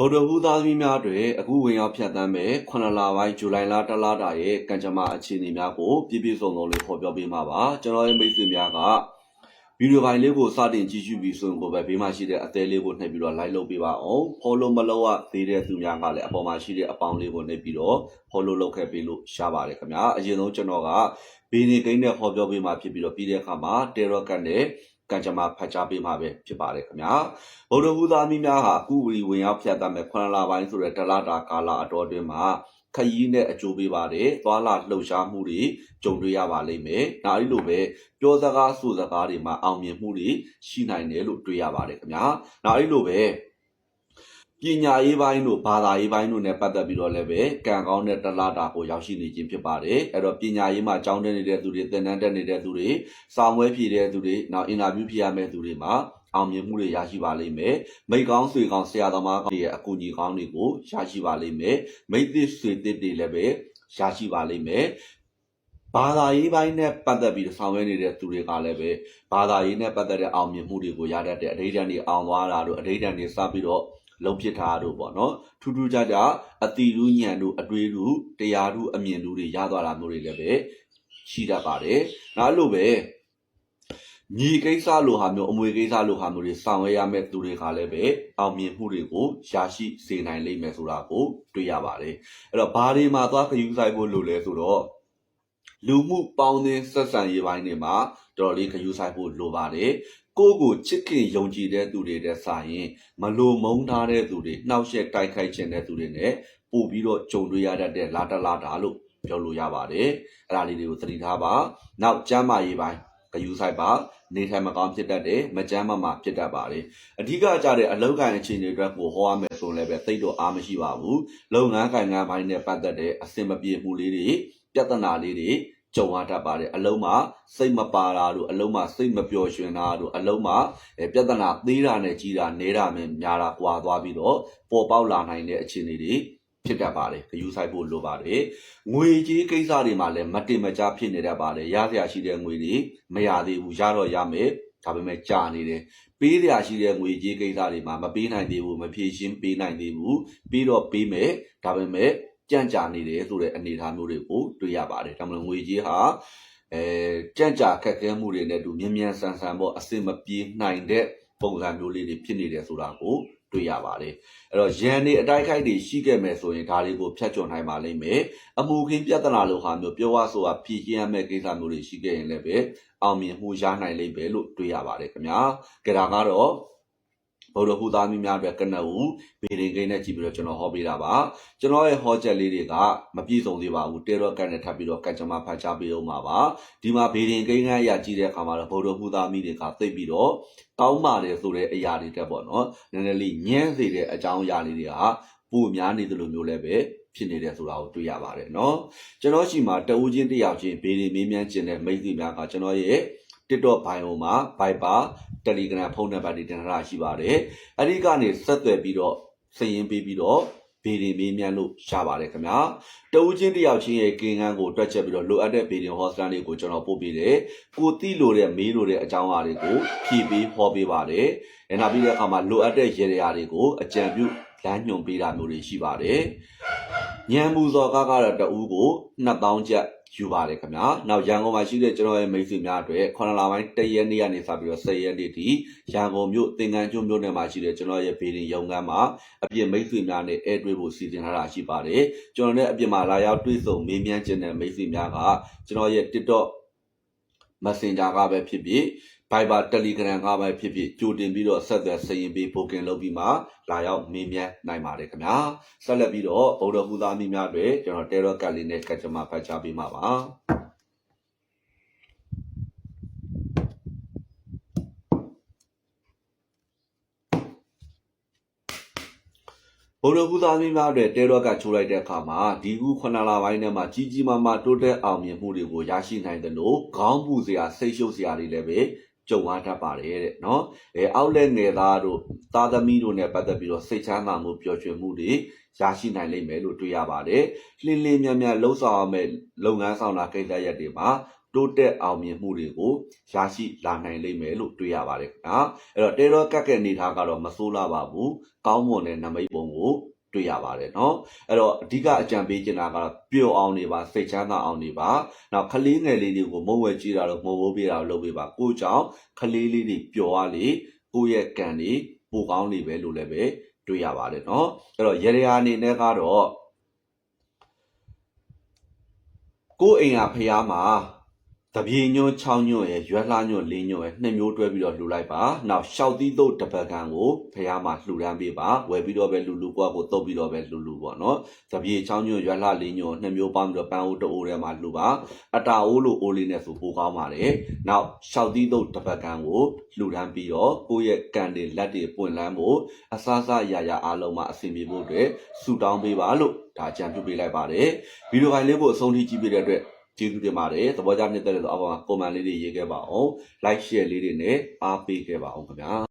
ဗုဒ္ဓဟူးသားသမီးများတွေအခုဝင်ရောက်ဖြတ်သန်းမဲ့9လပိုင်းဇူလိုင်လတလတာရဲ့ကံကြမ္မာအခြေအနေများကိုပြည့်ပြည့်စုံစုံလေးဖော်ပြပေးမှာပါကျွန်တော်ရဲ့မိတ်ဆွေများကဗီဒီယိုဖိုင်လေးကိုစတင်ကြည့်ရှုပြီးဆိုရင်ကိုပဲဘေးမှာရှိတဲ့အသေးလေးကိုနှိပ်ပြီးတော့ like လုပ်ပေးပါအောင် follow မလုပ်ရသေးတဲ့သူများကလည်းအပေါ်မှာရှိတဲ့အပေါင်းလေးကိုနှိပ်ပြီးတော့ follow လုပ်ခဲ့ပေးလို့ရပါတယ်ခင်ဗျာအရင်ဆုံးကျွန်တော်ကဘီနီကိန်းနဲ့ဖော်ပြပေးမှာဖြစ်ပြီးတော့ပြီးတဲ့အခါမှာ terror ကတ်နဲ့ ကံကြမ္မာဖတ်ကြားပေးမှာပဲဖြစ်ပါတယ်ခင်ဗျာဗုဒ္ဓဟူသားမိများဟာအခုဝီဝင်ရောက်ဖြတ်တတ်မဲ့ခွန်လပိုင်းဆိုတဲ့တလတာကာလအတော်အတွင်းမှာခရီးနဲ့အကျိုးပေးပါတယ်။သွာလာလှုပ်ရှားမှုတွေကြုံတွေ့ရပါလိမ့်မယ်။ဒါအဲ့လိုပဲပြောစကားဆိုစကားတွေမှာအောင်မြင်မှုတွေရှိနိုင်တယ်လို့တွေ့ရပါတယ်ခင်ဗျာ။ဒါအဲ့လိုပဲ ပညာရေးပိုင်းတို့ဘာသာရေးပိုင်းတို့နဲ့ပတ်သက်ပြီးတော့လည်းပဲကံကောင်းတဲ့တလတာကိုရောက်ရှိနေခြင်းဖြစ်ပါတယ်။အဲ့တော့ပညာရေးမှာကျောင်းတက်နေတဲ့သူတွေသင်တန်းတက်နေတဲ့သူတွေစာမွဲဖြည့်တဲ့သူတွေနောက်အင်တာဗျူးဖြည့်ရမယ့်သူတွေမှာအောင်မြင်မှုတွေရရှိပါလိမ့်မယ်။မိတ်ကောင်းဆွေကောင်းဆရာသမားကောင်းတွေရဲ့အကူအညီကောင်းတွေကိုရရှိပါလိမ့်မယ်။မိတ်သစ်ဆွေသစ်တွေလည်းပဲရရှိပါလိမ့်မယ်။ဘာသာရေးပိုင်းနဲ့ပတ်သက်ပြီးတော့ဆောင်ရွက်နေတဲ့သူတွေကလည်းပဲဘာသာရေးနဲ့ပတ်သက်တဲ့အောင်မြင်မှုတွေကိုရတတ်တဲ့အဋိဌာန်တွေအောင်သွားတာတို့အဋိဌာန်တွေစပြီးတော့ လုံးဖြစ်တာတို့ပေါ့နော်ထူးထူးခြားခြားအတိရူးညံတို့အတွေးတို့တရားတို့အမြင်တို့တွေရသွားတာမျိုးတွေလည်းပဲရှိတတ်ပါတယ်။နောက်လို့ပဲညီကိစ္စလိုဟာမျိုးအမွေကိစ္စလိုဟာမျိုးတွေဆောင်ရွက်ရမယ့်သူတွေကလည်းပဲအောင်မြင်မှုတွေကိုရရှိစေနိုင်လိမ့်မယ်ဆိုတာကိုတွေ့ရပါတယ်။အဲ့တော့ဘာတွေမှာသွားခယူးဆိုင်ဖို့လိုလဲဆိုတော့လူမှုပေါင်းသင်းဆက်ဆံရေးပိုင်းတွေမှာတော်တော်လေးခယူးဆိုင်ဖို့လိုပါတယ်။ ကိုယ့်ကိုချစ်ခင်ယုံကြည်တဲ့သူတွေတဲ့စာရင်မလိုမုန်းထားတဲ့သူတွေနှောက်ယှက်တိုက်ခိုက်ခြင်းတဲ့သူတွေနဲ့ပို့ပြီးတော့ကြုံတွေ့ရတတ်တဲ့လာတလာတာလို့ပြောလို့ရပါတယ်။အဲ့ဒါလေးတွေကိုသတိထားပါ။နောက်ကျမ်းမာရေးပိုင်းဂယူဆိုင်ပါနေထိုင်မကောင်းဖြစ်တတ်တယ်မကြမ်းမမာဖြစ်တတ်ပါတယ်အဓိကကြတဲ့အလောက်ကန်အခြေအနေတွေအတွက်ကိုဟောရမယ်ဆိုရင်လည်းပဲသိတော့အားမရှိပါဘူးလုပ်ငန်းကိုင်ငန်းပိုင်းနဲ့ပတ်သက်တဲ့အဆင်မပြေမှုလေးတွေပြဿနာလေးတွေ ကြုံရတတ်ပါတယ်အလုံးမှာစိတ်မပါတာတို့အလုံးမှာစိတ်မပျော်ရွှင်တာတို့အလုံးမှာပြဿနာသေးတာနဲ့ကြီးတာနဲတာနဲ့များတာကွာသွားပြီးတော့ပေါ်ပေါက်လာနိုင်တဲ့အခြေအနေတွေဖြစ်တတ်ပါတယ်ဂယူဆိုင်ဖို့လိုပါတယ်ငွေကြီးကိစ္စတွေမှာလည်းမတင်မကြဖြစ်နေတတ်ပါတယ်ရစရာရှိတဲ့ငွေတွေမရသေးဘူးရတော့ရမယ်ဒါပေမဲ့ကြာနေတယ်ပေးစရာရှိတဲ့ငွေကြီးကိစ္စတွေမှာမပေးနိုင်သေးဘူးမဖြည့်ရှင်းပေးနိုင်သေးဘူးပြီးတော့ပေးမယ်ဒါပေမဲ့ ကြံ့ကြာနေတယ်ဆိုတဲ့အနေအထားမျိုးတွေကိုတွေ့ရပါတယ်ဒါမှမဟုတ်ငွေကြီးဟာအဲကြံ့ကြာခက်ခဲမှုတွေနဲ့တူမြ мян ဆန်ဆန်ပေါ့အစင်မပြေနိုင်တဲ့ပုံစံမျိုးလေးတွေဖြစ်နေတယ်ဆိုတာကိုတွေ့ရပါတယ်အဲ့တော့ရန်နေအတိုက်ခိုက်တွေရှိခဲ့မယ်ဆိုရင်ဒါတွေကိုဖျက်ချွန်နိုင်ပါလိမ့်မယ်အမှုခင်းပြဿနာလိုဟာမျိုးပြောရဆိုတာဖြည့်ရှင်းရမယ့်ကိစ္စမျိုးတွေရှိခဲ့ရင်လည်းပဲအောင်မြင်မှုရနိုင်လိမ့်မယ်လို့တွေ့ရပါတယ်ခင်ဗျာကြဒါကတော့ ဗုဒ္ဓဟူသားမီးများအတွက်ကနဦးဗေဒင်ကိန်းနဲ့ကြည့်ပြီးတော့ကျွန်တော်ဟောပေးတာပါကျွန်တော်ရဲ့ဟောချက်လေးတွေကမပြည့်စုံသေးပါဘူးတေရော့ကန်နဲ့ထပ်ပြီးတော့ကတ်ကြမဖတ်ချပေးအောင်ပါပါဒီမှာဗေဒင်ကိန်းကအရာကြည့်တဲ့အခါမှာတော့ဗုဒ္ဓဟူသားမီးတွေကသိပြီးတော့ကောင်းပါတယ်ဆိုတဲ့အရာတွေတက်ပေါ့နော်နည်းနည်းလေးညံ့စေတဲ့အကြောင်းအရာလေးတွေကပိုများနေသလိုမျိုးလည်းပဲဖြစ်နေတယ်ဆိုတာကိုတွေ့ရပါတယ်เนาะကျွန်တော်ရှိမှာတဦးချင်းတယောက်ချင်းဗေဒီမေးမြန်းခြင်းတဲ့မိတ်ဆွေများကကျွန်တော်ရဲ့ TikTok bio မှာ Viber Telegram ဖုန်းနံပါတ်တွေတင်ထားတာရှိပါတယ်။အဲဒီကနေဆက်သွယ်ပြီးတော့စည်ရင်ပေးပြီးတော့ဗီဒီမေးမြန်းလို့ရပါတယ်ခင်ဗျာ။တဦးချင်းတယောက်ချင်းရဲ့ကင်ကန်းကိုတွက်ချက်ပြီးတော့လိုအပ်တဲ့ဗီဒီယိုဟော့စတန်လေးကိုကျွန်တော်ပို့ပေးတယ်။ကိုတိလိုတဲ့မေးလိုတဲ့အကြောင်းအရာတွေကိုဖြည့်ပေးဟောပေးပါတယ်။အဲနောက်ပြီးတဲ့အခါမှာလိုအပ်တဲ့ရေရာတွေကိုအကြံပြုလမ်းညွှန်ပေးတာမျိုးတွေရှိပါတယ်။ညံမှုစော်ကားကတော့တဦးကို2000ကျပ် ယူပါတယ်ခင်ဗျာနောက်ရန်ကုန်မှာရှိတဲ့ကျွန်တော်ရဲ့မိတ်ဆွေများအတွက်9လပိုင်း1ရက်နေ့ကနေစပြီးတော့10ရက်နေ့ထိရန်ကုန်မြို့သင်္ကန်းကျွန်းမြို့နယ်မှာရှိတဲ့ကျွန်တော်ရဲ့ဗေဒင်ရုံကန်းမှာအပြင်မိတ်ဆွေများနဲ့အဲတွေ့ဖို့စီစဉ်ထားတာရှိပါတယ်ကျွန်တော်နဲ့အပြင်မှာလာရောက်တွေ့ဆုံမေးမြန်းခြင်းတဲ့မိတ်ဆွေများကကျွန်တော်ရဲ့ TikTok Messenger ကပဲဖြစ်ဖြစ် Viber Telegram ကပဲဖြစ်ဖြစ်ကြိုတင်ပြီးတော့ဆက်သွယ်စရင်ပေး booking လုပ်ပြီးမှလာရောက်မေးမြန်းနိုင်ပါတယ်ခင်ဗျာဆက်လက်ပြီးတော့ဗုဒ္ဓဟူသားမိများတွေကျွန်တော် Terror ကတ်လေးနဲ့ကတ်ချမဖတ်ချပေးမှာပါဗုဒ္ဓဘုရားမင်းများအတွက်တဲရော့ကချိုးလိုက်တဲ့အခါမှာဒီခု9လပိုင်းထဲမှာကြီးကြီးမားမားတိုးတက်အောင်မြင်မှုတွေကိုရရှိနိုင်တယ်လို့ခေါင်းပူစရာစိတ်ရှုပ်စရာတွေလည်းပဲ ကြုံရတတ်ပါတယ်တဲ့နော်အဲအောက်လက်ငယ်သားတို့သားသမီးတို့နဲ့ပတ်သက်ပြီးတော့စိတ်ချမ်းသာမှုပျော်ရွှင်မှုတွေရရှိနိုင်လိမ့်မယ်လို့တွေ့ရပါတယ်လှင်းလင်းမြတ်မြတ်လှုပ်ဆောင်ရမယ့်လုပ်ငန်းဆောင်တာကိစ္စရပ်တွေမှာတိုးတက်အောင်မြင်မှုတွေကိုရရှိလာနိုင်လိမ့်မယ်လို့တွေ့ရပါတယ်ခင်ဗျာအဲ့တော့တေရောကတ်ကဲအနေထားကတော့မဆိုးလာပါဘူးကောင်းမွန်တဲ့နမိတ်ပုံကို တွေ့ရပါတယ်เนาะအဲ့တော့အဓိကအကြံပေးချင်တာကတော့ပျော်အောင်နေပါစိတ်ချမ်းသာအောင်နေပါနောက်ခလေးငယ်လေးတွေကိုမုံဝဲကြည့်တာတော့မုံဝိုးပေးတာလုပ်ပေးပါကိုကြောင့်ခလေးလေးတွေပျော်ရလေကိုယ့်ရဲ့ကံတွေပိုကောင်းနေပဲလို့လည်းပဲတွေ့ရပါတယ်เนาะအဲ့တော့ရေရာအနေနဲ့ကတော့ ကိုယ်အိမ်ကဖျားမှာ တပြေညွန့်6ညွန့်ရယ်ရွက်လှညွန့်4ညွန့်ရယ်နှစ်မျိုးတွဲပြီးတော့လှူလိုက်ပါနောက်ရှောက်သီးတို့တပတ်ကန်ကိုဖျားမှာလှူဒန်းပေးပါဝယ်ပြီးတော့ပဲလှူလှူကွာကိုတုပ်ပြီးတော့ပဲလှူလှူပေါ့နော်တပြေ6ညွန့်ရွက်လှ4ညွန့်နှစ်မျိုးပေါင်းပြီးတော့ပန်းအိုးတအိုးထဲမှာလှူပါအတာအိုးလိုအိုးလေးနဲ့ဆိုပိုကောင်းပါတယ်နောက်ရှောက်သီးတို့တပတ်ကန်ကိုလှူဒန်းပြီးတော့ကိုယ့်ရဲ့ကန်တွေလက်တွေပွင့်လန်းဖို့အစားစားရာရာအားလုံးမှာအဆင်ပြေဖို့အတွက်ဆူတောင်းပေးပါလို့ဒါအကြံပြုပေးလိုက်ပါတယ်ဗီဒီယိုဖိုင်လေးကိုအဆုံးထိကြည့်ပေးတဲ့အတွက် ကျေးဇူးတင်ပါတယ်သဘောကျမြတ်တဲ့ဆိုအောက်မှာ comment လေးတွေရေးခဲ့ပါအောင် like share လေးတွေနဲ့အားပေးခဲ့ပါအောင်ခင်ဗျာ